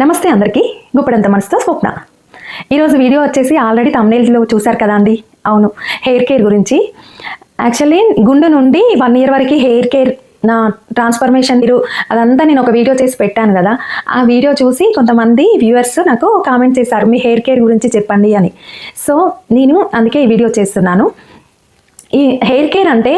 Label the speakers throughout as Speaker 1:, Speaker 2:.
Speaker 1: నమస్తే అందరికీ. గుప్పడంత మనసుతో స్వప్న. ఈరోజు వీడియో వచ్చేసి ఆల్రెడీ తమ్నేల్స్లో చూశారు కదా అండి? అవును. హెయిర్ కేర్ గురించి. యాక్చువల్లీ గుండె నుండి వన్ ఇయర్ వరకు హెయిర్ కేర్ నా ట్రాన్స్ఫర్మేషన్ మీరు అదంతా నేను ఒక వీడియో చేసి పెట్టాను కదా. ఆ వీడియో చూసి కొంతమంది వ్యూవర్స్ నాకు కామెంట్ చేశారు మీ హెయిర్ కేర్ గురించి చెప్పండి అని. సో నేను అందుకే ఈ వీడియో చేస్తున్నాను. ఈ హెయిర్ కేర్ అంటే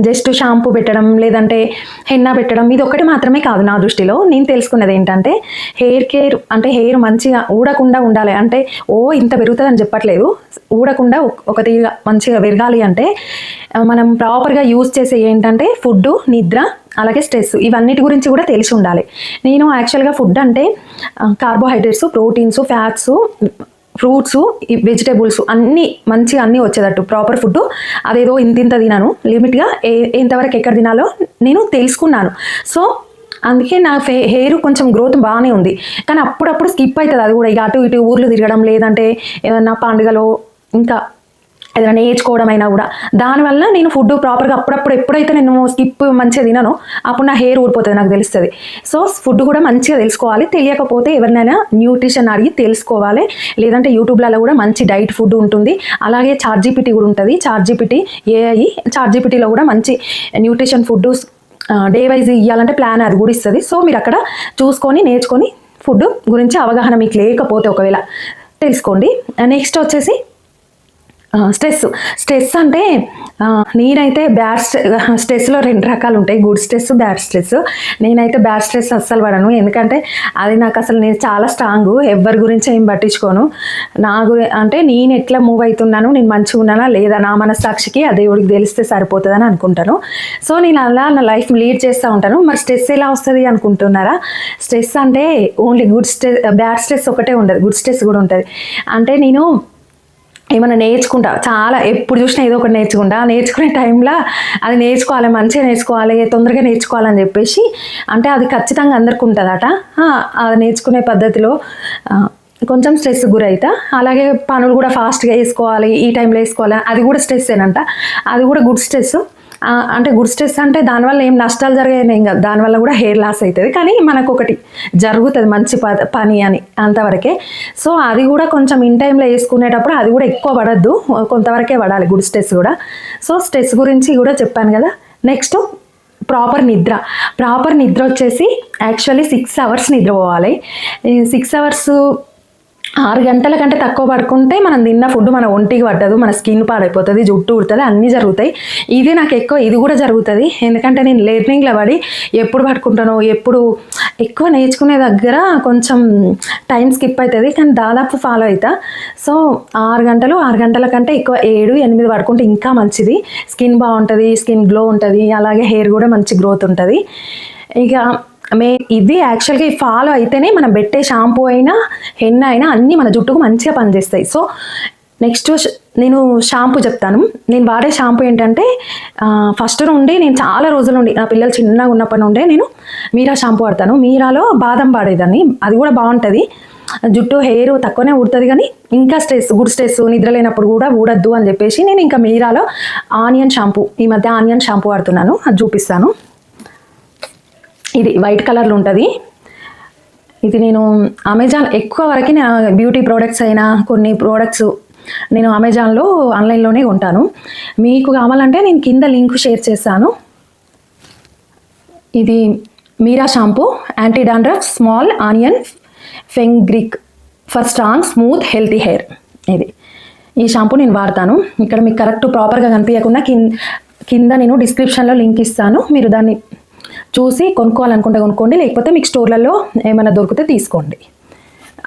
Speaker 1: జస్ట్ షాంపూ పెట్టడం లేదంటే హెన్నా పెట్టడం ఇది ఒకటి మాత్రమే కాదు నా దృష్టిలో. నేను తెలుసుకున్నది ఏంటంటే హెయిర్ కేర్ అంటే హెయిర్ మంచిగా ఊడకుండా ఉండాలి. అంటే ఓ ఇంత పెరుగుతుందని చెప్పట్లేదు. ఊడకుండా ఒక- తీగ తీరుగా మంచిగా పెరగాలి అంటే మనం ప్రాపర్గా యూజ్ చేసే ఏంటంటే ఫుడ్ నిద్ర అలాగే స్ట్రెస్ ఇవన్నిటి గురించి కూడా తెలిసి ఉండాలి. నేను యాక్చువల్గా ఫుడ్ అంటే కార్బోహైడ్రేట్స్ ప్రోటీన్స్ ఫ్యాట్స్ ఫ్రూట్స్ ఈ వెజిటేబుల్స్ అన్నీ మంచిగా అన్నీ వచ్చేటట్టు. ప్రాపర్ ఫుడ్ అదేదో ఇంత ఇంత తినాను. లిమిట్గా ఏ ఎంతవరకు ఎక్కడ తినాలో నేను తెలుసుకున్నాను. సో అందుకే నా ఫే హెయిర్ కొంచెం గ్రోత్ బాగానే ఉంది. కానీ అప్పుడప్పుడు స్కిప్ అవుతుంది అది కూడా ఇక అటు ఇటు ఊర్లు తిరగడం లేదంటే ఏదన్నా పండుగలో ఇంకా ఏదైనా నేర్చుకోవడం అయినా కూడా. దానివల్ల నేను ఫుడ్ ప్రాపర్గా అప్పుడప్పుడు ఎప్పుడైతే నేను స్కిప్ మంచిగా తినానో అప్పుడు నా హెయిర్ ఊడిపోతుంది నాకు తెలుస్తుంది. సో ఫుడ్ కూడా మంచిగా తెలుసుకోవాలి. తెలియకపోతే ఎవరినైనా న్యూట్రిషన్ అడిగి తెలుసుకోవాలి. లేదంటే యూట్యూబ్లలో కూడా మంచి డైట్ ఫుడ్ ఉంటుంది. అలాగే చార్జీపీటీ కూడా ఉంటుంది. చార్జీపీటీ ఏఐ చార్జీపీటీలో కూడా మంచి న్యూట్రిషన్ ఫుడ్ డే వైజ్ ఇవ్వాలంటే ప్లాన్ అది కూడా ఇస్తుంది. సో మీరు అక్కడ చూసుకొని నేర్చుకొని ఫుడ్ గురించి అవగాహన మీకు లేకపోతే ఒకవేళ తెలుసుకోండి. నెక్స్ట్ వచ్చేసి స్ట్రెస్. స్ట్రెస్ అంటే నేనైతే బ్యాడ్ స్ట్రెస్లో రెండు రకాలు ఉంటాయి గుడ్ స్ట్రెస్ బ్యాడ్ స్ట్రెస్. నేనైతే బ్యాడ్ స్ట్రెస్ అస్సలు పడను. ఎందుకంటే అది నాకు అసలు నేను చాలా స్ట్రాంగ్. ఎవరి గురించి ఏం పట్టించుకోను. నా గురి అంటే నేను ఎట్లా మూవ్ అవుతున్నాను నేను మంచిగా ఉన్నానా లేదా నా మనస్సాక్షికి ఆ దేవుడికి తెలిస్తే సరిపోతుందని అనుకుంటాను. సో నేను అలా నా లైఫ్ లీడ్ చేస్తూ ఉంటాను. మరి స్ట్రెస్ ఎలా వస్తుంది అనుకుంటున్నారా? స్ట్రెస్ అంటే only good stress bad stress ఒకటే ఉండదు. గుడ్ స్ట్రెస్ కూడా ఉంటుంది. అంటే నేను ఏమైనా నేర్చుకుంటా? చాలా ఎప్పుడు చూసినా ఏదో ఒకటి నేర్చుకుంటా. నేర్చుకునే టైంలో అది నేర్చుకోవాలి మంచిగా నేర్చుకోవాలి తొందరగా నేర్చుకోవాలని చెప్పేసి అంటే అది ఖచ్చితంగా అందరికి ఉంటుందట. అది నేర్చుకునే పద్ధతిలో కొంచెం స్ట్రెస్ గురైతా. అలాగే పనులు కూడా ఫాస్ట్గా వేసుకోవాలి ఈ టైంలో వేసుకోవాలి అది కూడా స్ట్రెస్ ఏనంట. అది కూడా గుడ్ స్ట్రెస్ అంటే గుడ్ స్ట్రెస్ అంటే దానివల్ల ఏం నష్టాలు జరిగాయి ఏం కాదు. దానివల్ల కూడా హెయిర్ లాస్ అవుతుంది. కానీ మనకు ఒకటి జరుగుతుంది మంచి పని అని అంతవరకే. సో అది కూడా కొంచెం ఇన్ టైంలో వేసుకునేటప్పుడు అది కూడా ఎక్కువ పడద్దు. కొంతవరకే పడాలి గుడ్ స్ట్రెస్ కూడా. సో స్ట్రెస్ గురించి కూడా చెప్పాను కదా. నెక్స్ట్ ప్రాపర్ నిద్ర. ప్రాపర్ నిద్ర వచ్చేసి యాక్చువల్లీ సిక్స్ అవర్స్ నిద్రపోవాలి. సిక్స్ అవర్స్ ఆరు గంటల కంటే తక్కువ పడుకుంటే మనం తిన్న ఫుడ్ మన ఒంటికి పడ్డదు మన స్కిన్ పాడైపోతుంది జుట్టు ఉడుతుంది అన్నీ జరుగుతాయి. ఇది నాకు ఎక్కువ ఇది కూడా జరుగుతుంది. ఎందుకంటే నేను లెర్నింగ్లో పడి ఎప్పుడు పడుకుంటానో ఎప్పుడు ఎక్కువ నేర్చుకునే దగ్గర కొంచెం టైం స్కిప్ అవుతుంది కానీ దాదాపు ఫాలో అవుతా సో ఆరు గంటలు ఆరు గంటల కంటే ఎక్కువ ఏడు ఎనిమిది పడుకుంటే ఇంకా మంచిది. స్కిన్ బాగుంటుంది స్కిన్ గ్లో ఉంటుంది అలాగే హెయిర్ కూడా మంచి గ్రోత్ ఉంటుంది. ఇక మే ఇది యాక్చువల్గా ఫాలో అయితేనే మనం పెట్టే షాంపూ అయినా హెన్న అయినా అన్నీ మన జుట్టుకు మంచిగా పనిచేస్తాయి. సో నెక్స్ట్ నేను షాంపూ చెప్తాను. నేను వాడే షాంపూ ఏంటంటే ఫస్ట్ నుండి నేను చాలా రోజుల నుండి నా పిల్లలు చిన్నగా ఉన్నప్పటి నుండే నేను మీరా షాంపూ వాడతాను. మీరాలో బాదం వాడేదాన్ని. అది కూడా బాగుంటుంది. జుట్టు హెయిర్ తక్కువనే ఊడుతుంది కానీ ఇంకా స్ట్రెస్ గుడ్ స్ట్రెస్ నిద్ర లేనప్పుడు కూడా ఊడద్దు అని చెప్పేసి నేను ఇంకా మీరాలో ఆనియన్ షాంపూ ఈ మధ్య ఆనియన్ షాంపూ వాడుతున్నాను. అది చూపిస్తాను. ఇది వైట్ కలర్లో ఉంటుంది. ఇది నేను అమెజాన్ ఎక్కువ వరకు నా బ్యూటీ ప్రోడక్ట్స్ అయినా కొన్ని ప్రోడక్ట్స్ నేను అమెజాన్లో ఆన్లైన్లోనే కొంటాను. మీకు కావాలంటే నేను కింద లింక్ షేర్ చేస్తాను. ఇది Meera shampoo anti dandruff small onion fenugreek for strong smooth healthy hair. ఇది. ఈ షాంపూ నేను వాడతాను. ఇక్కడ మీకు కరెక్ట్ ప్రాపర్గా కనిపించకుండా కింద కింద నేను డిస్క్రిప్షన్లో లింక్ ఇస్తాను. మీరు దాన్ని చూసి కొనుక్కోవాలనుకుంటే కొనుక్కోండి లేకపోతే మీకు స్టోర్లలో ఏమైనా దొరికితే తీసుకోండి.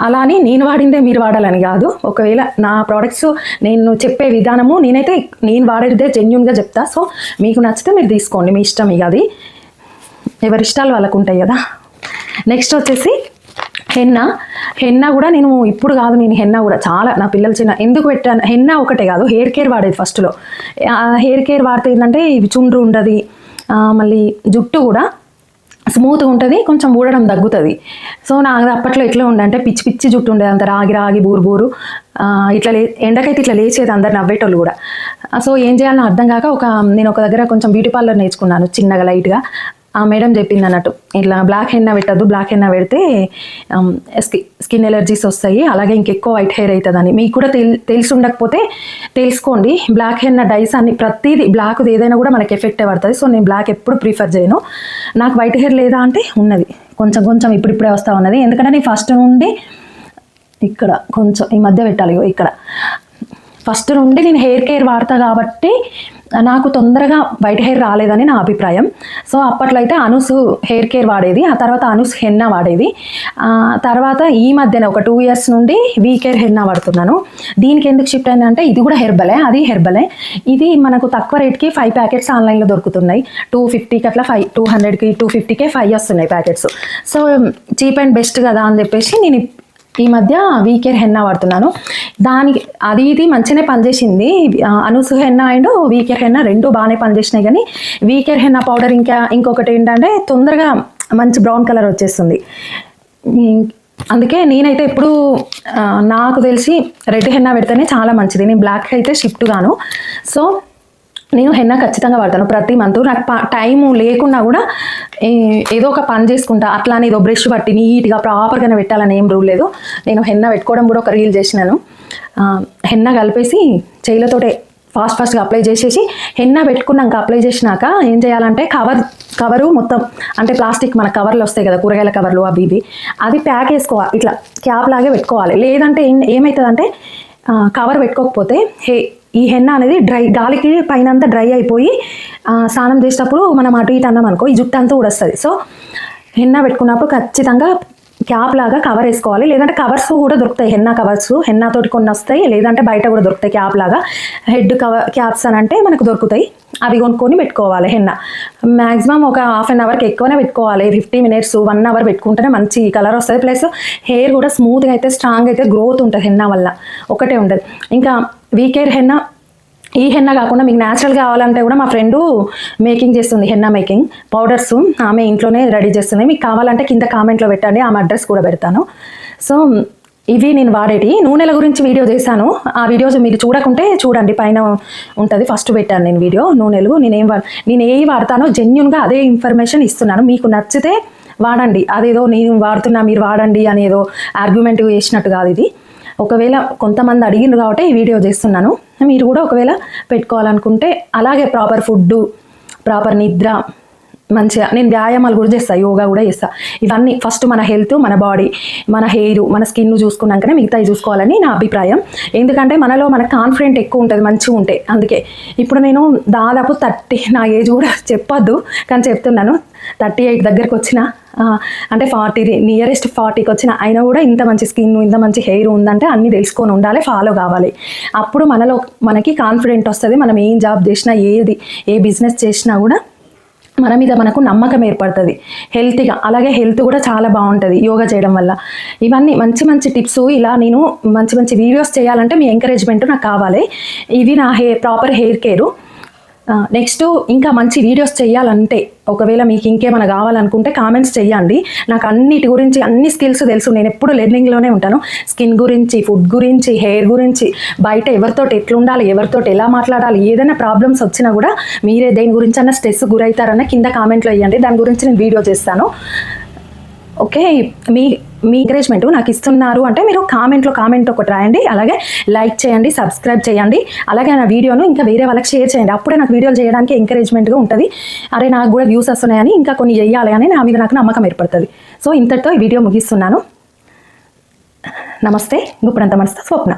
Speaker 1: అలా అని నేను వాడిందే మీరు వాడాలని కాదు. ఒకవేళ నా ప్రోడక్ట్స్ నేను చెప్పే విధానము నేనైతే నేను వాడేదే జెన్యున్గా చెప్తా. సో మీకు నచ్చితే మీరు తీసుకోండి మీ ఇష్టం ఇక అది. ఎవరి ఇష్టాలు వాళ్ళకు ఉంటాయి కదా. నెక్స్ట్ వచ్చేసి హెన్నా. హెన్నా కూడా నేను ఇప్పుడు కాదు నేను హెన్నా కూడా చాలా నా పిల్లలు చిన్న ఎందుకు పెట్టాను? హెన్నా ఒకటే కాదు హెయిర్ కేర్ వాడేది ఫస్ట్లో హెయిర్ కేర్ వాడితే ఏంటంటే ఇవి చుండ్రు ఉండదు. మళ్ళీ జుట్టు కూడా స్మూత్గా ఉంటుంది కొంచెం ఊడడం తగ్గుతుంది. సో నాకు అప్పట్లో ఎట్లా ఉండే అంటే పిచ్చి పిచ్చి జుట్టు ఉండేది అంత రాగి రాగి బూరు బూరు ఇట్లా లే ఎండకైతే ఇట్లా లేచేది అందరు నవ్వేటోళ్ళు కూడా. సో ఏం చేయాలని అర్థం కాక ఒక నేను ఒక దగ్గర కొంచెం బ్యూటీ పార్లర్ నేర్చుకున్నాను చిన్నగా లైట్గా ఆ మేడం చెప్పింది అన్నట్టు. ఇట్లా బ్లాక్ హెన్న పెట్టద్దు బ్లాక్ హెన్న పెడితే స్కి స్కిన్ ఎలర్జీస్ వస్తాయి అలాగే ఇంకెక్కువ వైట్ హెయిర్ అవుతుందని మీకు కూడా తెలి తెలిసి ఉండకపోతే తెలుసుకోండి. బ్లాక్ హెన్న డైస్ అన్ని ప్రతిదీ బ్లాక్ది ఏదైనా కూడా మనకి ఎఫెక్ట్ పడుతుంది. సో నేను బ్లాక్ ఎప్పుడు ప్రిఫర్ చేయను. నాకు వైట్ హెయిర్ లేదా అంటే ఉన్నది. కొంచెం కొంచెం ఇప్పుడిప్పుడే వస్తూ ఉన్నది. ఎందుకంటే నేను ఫస్ట్ నుండి ఇక్కడ కొంచెం ఈ మధ్య పెట్టాలి ఇక్కడ. ఫస్ట్ నుండి నేను హెయిర్ కేర్ వాడతా కాబట్టి నాకు తొందరగా వైట్ హెయిర్ రాలేదని నా అభిప్రాయం. సో అప్పట్లో అయితే అనుస్ హెయిర్ కేర్ వాడేది ఆ తర్వాత అనుస్ హెన్నా వాడేది. తర్వాత ఈ మధ్యన ఒక టూ ఇయర్స్ నుండి వీ కేర్ హెన్నా వాడుతున్నాను. దీనికి ఎందుకు షిఫ్ట్ అయిందంటే ఇది కూడా హెర్బలే అది హెర్బలే. ఇది మనకు తక్కువ రేట్కి ఫైవ్ ప్యాకెట్స్ ఆన్లైన్లో దొరుకుతున్నాయి. టూ ఫిఫ్టీకి అట్లా ఫైవ్ టూ హండ్రెడ్కి టూ ఫిఫ్టీకే ఫైవ్ వస్తున్నాయి packets. So cheap and best కదా అని చెప్పేసి నేను ఈ మధ్య వీకేర్ హెన్నా వాడుతున్నాను. దానికి అది ఇది మంచిగానే పనిచేసింది. ఆ, అనుసు henna and V care henna రెండు బాగానే పనిచేసినాయి కానీ వీకేర్ హెన్నా పౌడర్ ఇంకా ఇంకొకటి ఏంటంటే తొందరగా మంచి బ్రౌన్ కలర్ వచ్చేస్తుంది. అందుకే నేనైతే ఎప్పుడు నాకు తెలిసి రెడ్ హెన్నా పెడితేనే చాలా మంచిది. నేను బ్లాక్ అయితే షిఫ్ట్ గాను. సో నేను హెన్నా ఖచ్చితంగా వాడతాను. ప్రతి మంత్ నాకు టైం లేకుండా కూడా ఏదో ఒక పని చేసుకుంటా అట్లానే ఏదో బ్రష్ పట్టి నీట్గా ప్రాపర్గానే పెట్టాలని ఏం రూల్ లేదు. నేను హెన్నా పెట్టుకోవడం కూడా ఒక రీల్ చేసినాను. హెన్న హెన్నా కలిపేసి చేయిలతోటే ఫాస్ట్ ఫాస్ట్గా అప్లై చేసేసి హెన్నా పెట్టుకున్నాక అప్లై చేసినాక ఏం చేయాలంటే కవర్ కవరు మొత్తం అంటే ప్లాస్టిక్ మన కవర్లు వస్తాయి కదా కూరగాయల కవర్లు అవి ఇవి అది ప్యాక్ వేసుకోవాలి ఇట్లా క్యాప్ లాగే పెట్టుకోవాలి. లేదంటే ఏమవుతుందంటే కవర్ పెట్టుకోకపోతే హే ఈ హెన్న అనేది డ్రై గాలికి పైన అంతా డ్రై అయిపోయి స్నానం చేసేటప్పుడు మనం అటు ఇటు అన్నాం అనుకో ఈ జుట్టు అంతా ఊడొస్తుంది. సో హెన్న పెట్టుకున్నప్పుడు ఖచ్చితంగా క్యాప్ లాగా కవర్ వేసుకోవాలి. లేదంటే కవర్స్ కూడా దొరుకుతాయి. హెన్నా కవర్స్ హెన్నాతోటి కొన్ని వస్తాయి. లేదంటే బయట కూడా దొరుకుతాయి క్యాప్ లాగా. హెడ్ కవర్ క్యాప్స్ అని అంటే మనకు దొరుకుతాయి. అవి కొనుక్కొని పెట్టుకోవాలి హెన్న. మ్యాక్సిమం ఒక హాఫ్ అన్ అవర్కి ఎక్కువనే పెట్టుకోవాలి. ఫిఫ్టీ మినిట్స్ వన్ అవర్ పెట్టుకుంటేనే మంచి కలర్ వస్తుంది. ప్లస్ హెయిర్ కూడా స్మూత్గా అయితే స్ట్రాంగ్ అయితే గ్రోత్ ఉంటుంది హెన్నా వల్ల. ఒకటే ఉంటుంది. ఇంకా వీకేర్ హెన్నా. ఈ హెన్న కాకుండా మీకు న్యాచురల్ కావాలంటే కూడా మా ఫ్రెండు మేకింగ్ చేస్తుంది హెన్న మేకింగ్ పౌడర్స్ ఆమె ఇంట్లోనే రెడీ చేస్తుంది. మీకు కావాలంటే కింద కామెంట్లో పెట్టండి ఆమె అడ్రస్ కూడా పెడతాను. సో ఇవి నేను వాడేటి. నూనెల గురించి వీడియో చేశాను. ఆ వీడియోస్ మీరు చూడకుంటే చూడండి పైన ఉంటుంది. ఫస్ట్ పెట్టాను నేను వీడియో నూనెలు. నేనేం వా నేను ఏ వాడతానో జెన్యున్గా అదే ఇన్ఫర్మేషన్ ఇస్తున్నాను. మీకు నచ్చితే వాడండి. అదేదో నేను వాడుతున్నా మీరు వాడండి అనేదో ఆర్గ్యుమెంట్ చేసినట్టు కాదు ఇది. ఒకవేళ కొంతమంది అడిగిండ్రు కాబట్టి ఈ వీడియో చేస్తున్నాను. మీరు కూడా ఒకవేళ పెట్టుకోవాలనుకుంటే అలాగే ప్రాపర్ ఫుడ్ ప్రాపర్ నిద్ర మంచిగా నేను వ్యాయామాలు కూడా చేస్తాను యోగా కూడా చేస్తాను ఇవన్నీ ఫస్ట్ మన హెల్త్ మన బాడీ మన హెయిర్ మన స్కిన్ చూసుకున్నాకనే మిగతాయి చూసుకోవాలని నా అభిప్రాయం. ఎందుకంటే మనలో మన కాన్ఫిడెంట్ ఎక్కువ ఉంటుంది మంచిగా ఉంటే. అందుకే ఇప్పుడు నేను దాదాపు థర్టీ నా ఏజ్ కూడా చెప్పొద్దు కానీ చెప్తున్నాను. థర్టీ ఎయిట్ దగ్గరకు వచ్చిన అంటే ఫార్టీ నియరెస్ట్ ఫార్టీకి వచ్చిన అయినా కూడా ఇంత మంచి స్కిన్ ఇంత మంచి హెయిర్ ఉందంటే అన్నీ తెలుసుకొని ఉండాలి ఫాలో కావాలి. అప్పుడు మనలో మనకి కాన్ఫిడెంట్ వస్తుంది మనం ఏం జాబ్ చేసినా ఏది ఏ బిజినెస్ చేసినా కూడా మన మీద మనకు నమ్మకం ఏర్పడుతుంది. హెల్తీగా అలాగే హెల్త్ కూడా చాలా బాగుంటుంది యోగా చేయడం వల్ల. ఇవన్నీ మంచి మంచి టిప్స్ ఇలా నేను మంచి మంచి వీడియోస్ చేయాలంటే మీ ఎంకరేజ్మెంట్ నాకు కావాలి. ఇవి నా hair proper hair care next ఇంకా మంచి వీడియోస్ చేయాలంటే ఒకవేళ మీకు ఇంకేమైనా కావాలనుకుంటే కామెంట్స్ చేయండి నాకు అన్నిటి గురించి అన్ని స్కిల్స్ తెలుసు. నేను ఎప్పుడు లెర్నింగ్లోనే ఉంటాను. స్కిన్ గురించి ఫుడ్ గురించి హెయిర్ గురించి బయట ఎవరితోటి ఎట్లుండాలి ఎవరితోటి ఎలా మాట్లాడాలి ఏదైనా ప్రాబ్లమ్స్ వచ్చినా కూడా మీరే దేని గురించి అన్న స్ట్రెస్ గురవుతారన్న కింద కామెంట్లో వేయండి దాని గురించి నేను వీడియో చేస్తాను. ఓకే మీ మీ ఎంకరేజ్మెంట్ నాకు ఇస్తున్నారు అంటే మీరు కామెంట్లో కామెంట్ ఒకటి రాయండి అలాగే లైక్ చేయండి సబ్స్క్రైబ్ చేయండి అలాగే నా వీడియోను ఇంకా వేరే వాళ్ళకి షేర్ చేయండి. అప్పుడే నాకు వీడియోలు చేయడానికి ఎంకరేజ్మెంట్గా ఉంటుంది. అరే నాకు కూడా వ్యూస్ వస్తున్నాయని ఇంకా కొన్ని చేయాలి అని నా మీద నాకు నమ్మకం ఏర్పడుతుంది. సో ఇంతటితో ఈ వీడియో ముగిస్తున్నాను. నమస్తే గుప్పుడంత మనసుతో స్వప్న.